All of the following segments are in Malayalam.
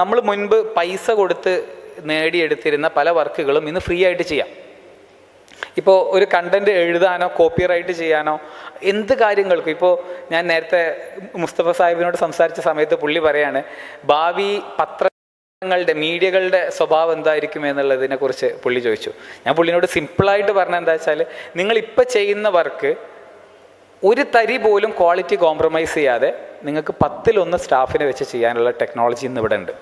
നമ്മൾ മുൻപ് പൈസ കൊടുത്ത് നേടിയെടുത്തിരുന്ന പല വർക്കുകളും ഇന്ന് ഫ്രീ ആയിട്ട് ചെയ്യാം. ഇപ്പോൾ ഒരു കണ്ടന്റ് എഴുതാനോ കോപ്പി റൈറ്റ് ചെയ്യാനോ എന്ത് കാര്യങ്ങൾക്കും ഇപ്പോൾ ഞാൻ നേരത്തെ മുസ്തഫ സാഹിബിനോട് സംസാരിച്ച സമയത്ത് പുള്ളി പറയാണ് ഭാവി പത്രങ്ങളുടെ മീഡിയകളുടെ സ്വഭാവം എന്തായിരിക്കും എന്നുള്ളതിനെ കുറിച്ച് പുള്ളി ചോദിച്ചു. ഞാൻ പുള്ളിനോട് സിമ്പിളായിട്ട് പറഞ്ഞ എന്താ വെച്ചാൽ നിങ്ങൾ ഇപ്പം ചെയ്യുന്ന വർക്ക് ഒരു തരി പോലും ക്വാളിറ്റി കോംപ്രമൈസ് ചെയ്യാതെ നിങ്ങൾക്ക് പത്തിലൊന്ന് സ്റ്റാഫിനെ വെച്ച് ചെയ്യാനുള്ള ടെക്നോളജി ഇന്ന് ഇവിടെ ഉണ്ട്.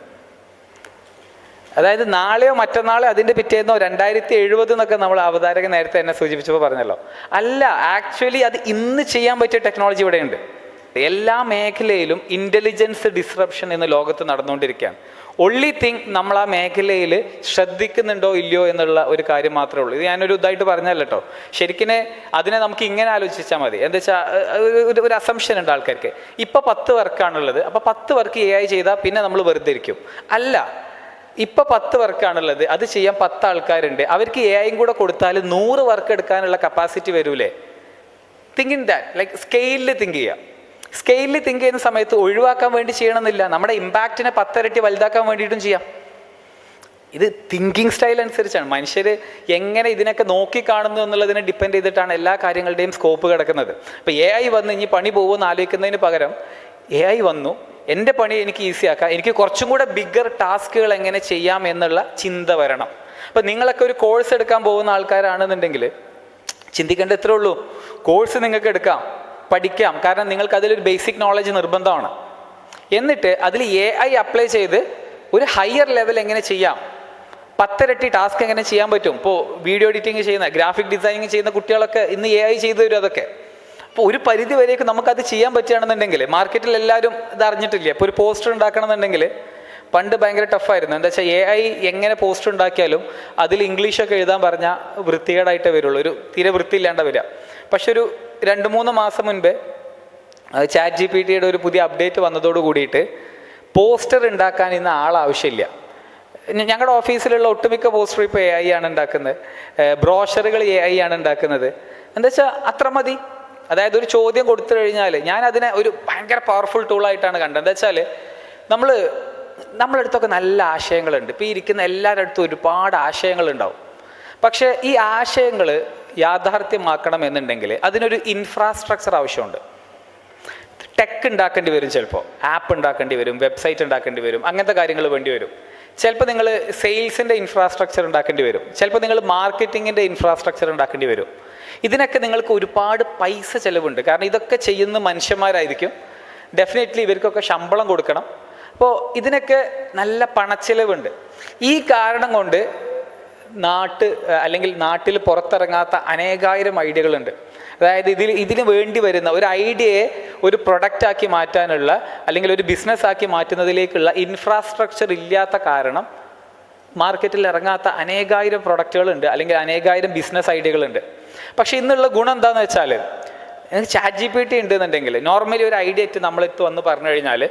അതായത് നാളെയോ മറ്റന്നാളോ അതിന്റെ പിറ്റേന്നോ രണ്ടായിരത്തി എഴുപത് എന്നൊക്കെ നമ്മൾ അവതാരകൻ നേരത്തെ എന്നെ സൂചിപ്പിച്ചപ്പോൾ പറഞ്ഞല്ലോ. അല്ല ആക്ച്വലി അത് ഇന്ന് ചെയ്യാൻ പറ്റിയ ടെക്നോളജി ഇവിടെ ഉണ്ട്. എല്ലാ മേഖലയിലും ഇന്റലിജൻസ് ഡിസ്റപ്ഷൻ എന്ന് ലോകത്ത് നടന്നുകൊണ്ടിരിക്കുകയാണ്. ഒള്ളി തിങ് നമ്മൾ ആ മേഖലയിൽ ശ്രദ്ധിക്കുന്നുണ്ടോ ഇല്ലയോ എന്നുള്ള ഒരു കാര്യം മാത്രമേ ഉള്ളൂ. ഇത് ഞാനൊരു ഇതായിട്ട് പറഞ്ഞല്ലോ കേട്ടോ ശരിക്കും അതിനെ നമുക്ക് ഇങ്ങനെ ആലോചിച്ചാൽ മതി. എന്താ വെച്ചാൽ ഒരു അസംഷൻ ഉണ്ട് ആൾക്കാർക്ക്. ഇപ്പം പത്ത് വർക്കാണുള്ളത്. അപ്പോൾ പത്ത് വർക്ക് എ ഐ ചെയ്താൽ പിന്നെ നമ്മൾ വെറുതെ ഇരിക്കും. അല്ല ഇപ്പൊ പത്ത് വർക്കാണുള്ളത്. അത് ചെയ്യാൻ പത്ത് ആൾക്കാരുണ്ട്. അവർക്ക് എ ഐയും കൂടെ കൊടുത്താൽ നൂറ് വർക്ക് എടുക്കാനുള്ള കപ്പാസിറ്റി വരൂലേ? തിങ്ക് ഇൻ ദാറ്റ് ലൈക്ക് സ്കെയിലിൽ തിങ്ക് ചെയ്യുക സ്കെയിലിൽ തിങ്ക് ചെയ്യുന്ന സമയത്ത് ഒഴിവാക്കാൻ വേണ്ടി ചെയ്യണമെന്നില്ല. നമ്മുടെ ഇമ്പാക്റ്റിനെ പത്തരട്ടി വലുതാക്കാൻ വേണ്ടിയിട്ടും ചെയ്യാം. ഇത് തിങ്കിങ് സ്റ്റൈൽ അനുസരിച്ചാണ്. മനുഷ്യർ എങ്ങനെ ഇതിനൊക്കെ നോക്കി കാണുന്നു എന്നുള്ളതിനെ ഡിപ്പെൻഡ് ചെയ്തിട്ടാണ് എല്ലാ കാര്യങ്ങളുടെയും സ്കോപ്പ് കിടക്കുന്നത്. അപ്പോൾ എ ഐ വന്ന് ഇനി പണി പോകുമെന്ന് ആലോചിക്കുന്നതിന് പകരം എ ഐ വന്നു. എന്റെ പണി എനിക്ക് ഈസി ആക്കാം. എനിക്ക് കുറച്ചും കൂടെ ബിഗ്ഗർ ടാസ്കുകൾ എങ്ങനെ ചെയ്യാം എന്നുള്ള ചിന്ത വരണം. അപ്പം നിങ്ങളൊക്കെ ഒരു കോഴ്സ് എടുക്കാൻ പോകുന്ന ആൾക്കാരാണെന്നുണ്ടെങ്കിൽ ചിന്തിക്കേണ്ട എത്രയുള്ളൂ കോഴ്സ് നിങ്ങൾക്ക് എടുക്കാം. പഠിക്കാം. കാരണം നിങ്ങൾക്ക് അതിലൊരു ബേസിക് നോളജ് നിർബന്ധമാണ്. എന്നിട്ട് അതിൽ എ ഐ അപ്ലൈ ചെയ്ത് ഒരു ഹയർ ലെവൽ എങ്ങനെ ചെയ്യാം? പത്തരട്ടി ടാസ്ക് എങ്ങനെ ചെയ്യാൻ പറ്റും? ഇപ്പോൾ വീഡിയോ എഡിറ്റിംഗ് ചെയ്യുന്ന ഗ്രാഫിക് ഡിസൈനിങ് ചെയ്യുന്ന കുട്ടികളൊക്കെ ഇന്ന് എ ഐ ചെയ്തു തരും അതൊക്കെ. അപ്പോൾ ഒരു പരിധി വരെയൊക്കെ നമുക്കത് ചെയ്യാൻ പറ്റുകയാണെന്നുണ്ടെങ്കിൽ മാർക്കറ്റിൽ എല്ലാവരും ഇത് അറിഞ്ഞിട്ടില്ല? ഇപ്പോൾ ഒരു പോസ്റ്റർ ഉണ്ടാക്കണമെന്നുണ്ടെങ്കിൽ പണ്ട് ഭയങ്കര ടഫായിരുന്നു എന്താ വെച്ചാൽ എ ഐ എങ്ങനെ പോസ്റ്റർ ഉണ്ടാക്കിയാലും അതിൽ ഇംഗ്ലീഷൊക്കെ എഴുതാൻ പറഞ്ഞാൽ വൃത്തികേടായിട്ടേ വരുള്ളൂ. ഒരു തീരെ വൃത്തിയില്ലാണ്ട വരിക. പക്ഷെ ഒരു രണ്ട് മൂന്ന് മാസം മുൻപേ ചാറ്റ് ജി പി ടിയുടെ ഒരു പുതിയ അപ്ഡേറ്റ് വന്നതോട് കൂടിയിട്ട് പോസ്റ്റർ ഉണ്ടാക്കാൻ ഇന്ന് ആളാവശ്യമില്ല. ഞങ്ങളുടെ ഓഫീസിലുള്ള ഒട്ടുമിക്ക പോസ്റ്റർ ഇപ്പോൾ എ ഐ ആണ് ഉണ്ടാക്കുന്നത്. ബ്രോഷറുകൾ എ ഐ ആണ് ഉണ്ടാക്കുന്നത്. എന്താ വെച്ചാൽ അത്ര മതി. അതായത് ഒരു ചോദ്യം കൊടുത്തു കഴിഞ്ഞാൽ ഞാൻ അതിനെ ഒരു ഭയങ്കര പവർഫുൾ ടൂളായിട്ടാണ് കണ്ടത്. എന്താ വെച്ചാൽ നമ്മൾ നമ്മളടുത്തൊക്കെ നല്ല ആശയങ്ങളുണ്ട്. ഇപ്പോൾ ഇരിക്കുന്ന എല്ലാവരുടെ അടുത്തും ഒരുപാട് ആശയങ്ങളുണ്ടാവും. പക്ഷേ ഈ ആശയങ്ങൾ യാഥാർത്ഥ്യമാക്കണം എന്നുണ്ടെങ്കിൽ അതിനൊരു ഇൻഫ്രാസ്ട്രക്ചർ ആവശ്യമുണ്ട്. ടെക് ഉണ്ടാക്കേണ്ടി വരും ചിലപ്പോൾ ആപ്പ് ഉണ്ടാക്കേണ്ടി വരും വെബ്സൈറ്റ് ഉണ്ടാക്കേണ്ടി വരും അങ്ങനത്തെ കാര്യങ്ങൾ വേണ്ടി വരും. ചിലപ്പോൾ നിങ്ങൾ സെയിൽസിന്റെ ഇൻഫ്രാസ്ട്രക്ചർ ഉണ്ടാക്കേണ്ടി വരും. ചിലപ്പോൾ നിങ്ങൾ മാർക്കറ്റിങ്ങിന്റെ ഇൻഫ്രാസ്ട്രക്ചർ ഉണ്ടാക്കേണ്ടി വരും. ഇതിനൊക്കെ നിങ്ങൾക്ക് ഒരുപാട് പൈസ ചിലവുണ്ട്. കാരണം ഇതൊക്കെ ചെയ്യുന്ന മനുഷ്യന്മാരായിരിക്കും. ഡെഫിനറ്റ്ലി ഇവർക്കൊക്കെ ശമ്പളം കൊടുക്കണം. അപ്പോൾ ഇതിനൊക്കെ നല്ല പണച്ചിലവുണ്ട്. ഈ കാരണം കൊണ്ട് നാട്ട് അല്ലെങ്കിൽ നാട്ടിൽ പുറത്തിറങ്ങാത്ത അനേകായിരം ഐഡിയകളുണ്ട്. അതായത് ഇതിൽ ഇതിന് വേണ്ടി വരുന്ന ഒരു ഐഡിയയെ ഒരു പ്രൊഡക്റ്റാക്കി മാറ്റാനുള്ള അല്ലെങ്കിൽ ഒരു ബിസിനസ് ആക്കി മാറ്റുന്നതിലേക്കുള്ള ഇൻഫ്രാസ്ട്രക്ചർ ഇല്ലാത്ത കാരണം മാർക്കറ്റിൽ ഇറങ്ങാത്ത അനേകായിരം പ്രൊഡക്റ്റുകളുണ്ട് അല്ലെങ്കിൽ അനേകായിരം ബിസിനസ് ഐഡിയകളുണ്ട്. പക്ഷെ ഇന്നുള്ള ഗുണം എന്താണെന്ന് വെച്ചാൽ ചാറ്റ് ജി പി ടി ഉണ്ടെന്നുണ്ടെങ്കിൽ നോർമലി ഒരു ഐഡിയ ഇട്ട് നമ്മളെടുത്ത് വന്ന് പറഞ്ഞു കഴിഞ്ഞാൽ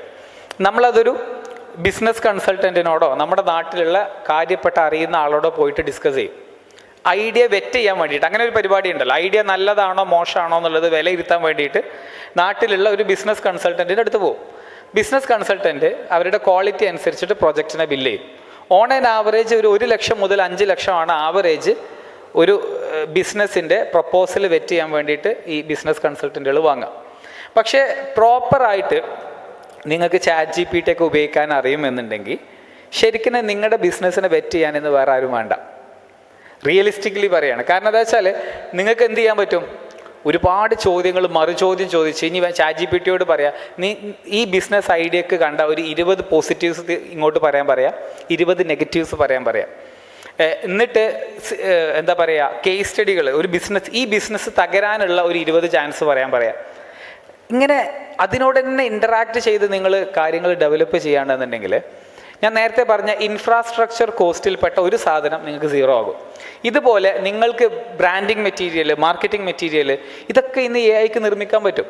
നമ്മളതൊരു ബിസിനസ് കൺസൾട്ടന്റിനോടോ നമ്മുടെ നാട്ടിലുള്ള കാര്യപ്പെട്ട അറിയുന്ന ആളോടോ പോയിട്ട് ഡിസ്കസ് ചെയ്യും. ഐഡിയ വെറ്റ് ചെയ്യാൻ വേണ്ടിയിട്ട്. അങ്ങനെ ഒരു പരിപാടി ഉണ്ടല്ലോ. ഐഡിയ നല്ലതാണോ മോശമാണോ എന്നുള്ളത് വിലയിരുത്താൻ വേണ്ടിയിട്ട് നാട്ടിലുള്ള ഒരു ബിസിനസ് കൺസൾട്ടന്റിന്റെ അടുത്ത് പോകും. ബിസിനസ് കൺസൾട്ടന്റ് അവരുടെ ക്വാളിറ്റി അനുസരിച്ചിട്ട് പ്രൊജക്റ്റിനെ ബില്ല് ചെയ്യും. ഓൺ ആൻ ആവറേജ് ഒരു ഒരു ലക്ഷം മുതൽ അഞ്ച് ലക്ഷമാണ് ആവറേജ് ഒരു ബിസിനസ്സിന്റെ പ്രപ്പോസൽ വെറ്റ് ചെയ്യാൻ വേണ്ടിയിട്ട് ഈ ബിസിനസ് കൺസൾട്ടന്റുകൾ വാങ്ങാം പക്ഷേ പ്രോപ്പറായിട്ട് നിങ്ങൾക്ക് ചാറ്റ് ജി പി ടി ഒക്കെ ഉപയോഗിക്കാൻ അറിയുമെന്നുണ്ടെങ്കിൽ ശരിക്കും നിങ്ങളുടെ ബിസിനസ്സിനെ ബെറ്റ് ചെയ്യാൻ എന്ന് വേറെ ആരും വേണ്ട. റിയലിസ്റ്റിക്കലി പറയാണ്. കാരണം എന്താ വെച്ചാൽ നിങ്ങൾക്ക് എന്ത് ചെയ്യാൻ പറ്റും? ഒരുപാട് ചോദ്യങ്ങൾ മറുചോദ്യം ചോദിച്ച് ഇനി ചാറ്റ് ജി പി ടിയോട് പറയാം. നീ ഈ ബിസിനസ് ഐഡിയക്ക് കണ്ട ഒരു ഇരുപത് പോസിറ്റീവ്സ് ഇങ്ങോട്ട് പറയാൻ പറയാം. ഇരുപത് നെഗറ്റീവ്സ് പറയാൻ പറയാം. എന്നിട്ട് എന്താ പറയുക കേസ് സ്റ്റഡികൾ ഒരു ബിസിനസ് ഈ ബിസിനസ് തകരാനുള്ള ഒരു ഇരുപത് ചാൻസ് പറയാൻ പറയാം. ഇങ്ങനെ അതിനോട് തന്നെ ഇന്ററാക്ട് ചെയ്ത് നിങ്ങൾ കാര്യങ്ങൾ ഡെവലപ്പ് ചെയ്യുകയാണെന്നുണ്ടെങ്കിൽ ഞാൻ നേരത്തെ പറഞ്ഞ ഇൻഫ്രാസ്ട്രക്ചർ കോസ്റ്റിൽപ്പെട്ട ഒരു സാധനം നിങ്ങൾക്ക് സീറോ ആകും. ഇതുപോലെ നിങ്ങൾക്ക് ബ്രാൻഡിങ് മെറ്റീരിയൽ മാർക്കറ്റിംഗ് മെറ്റീരിയൽ ഇതൊക്കെ ഇന്ന് എ ഐക്ക് നിർമ്മിക്കാൻ പറ്റും.